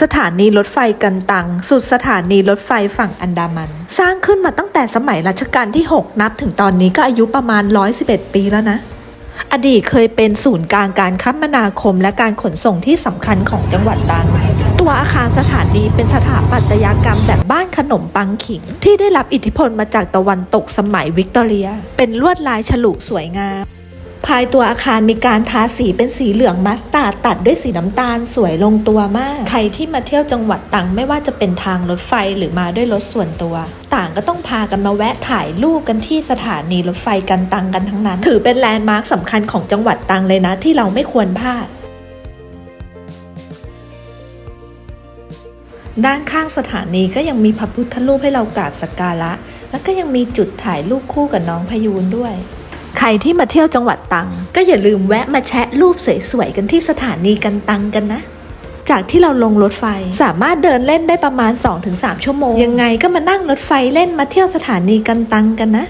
สถานีรถไฟกันตัง สุดสถานีรถไฟฝั่งอันดามัน สร้างขึ้นมาตั้งแต่สมัยรัชกาลที่ 6 นับถึงตอนนี้ก็อายุประมาณ 111 ปีแล้วนะ อดีตเคยเป็นศูนย์กลางการคมนาคมและการขนส่งที่สำคัญของจังหวัดตรังตัวอาคารสถานีเป็นสถาปัตยกรรมแบบบ้านขนมปังขิง ที่ได้รับอิทธิพลมาจากตะวันตกสมัยวิกตอเรีย เป็นลวดลายฉลุสวยงาม ภายตัวอาคารมีการทาสีเป็นสีเหลืองมัสตาร์ดตัดด้วยสีน้ำตาลสวยลงตัวมาก ใครที่มาเที่ยวจังหวัดตรังไม่ว่าจะเป็นทางรถไฟหรือมาด้วยรถส่วนตัว ต่างก็ต้องพากันมาแวะถ่ายรูปกันที่สถานีรถไฟกันตังกันทั้งนั้น ถือเป็นแลนด์มาร์คสำคัญของจังหวัดตังเลยนะที่เราไม่ควรพลาดด้านข้างสถานีก็ยังมีพระพุทธรูปให้เรากราบสักการะ แล้วก็ยังมีจุดถ่ายรูปคู่กับน้องพยูนด้วย ใครที่มาเที่ยวจังหวัดตัง ก็อย่าลืมแวะมาแชะรูปสวยๆกันที่สถานีกันตังกันนะ จากที่เราลงรถไฟสามารถเดินเล่นได้ประมาณ 2-3 ชั่วโมง ยังไงก็มานั่งรถไฟเล่นมาเที่ยวสถานีกันตังกันนะ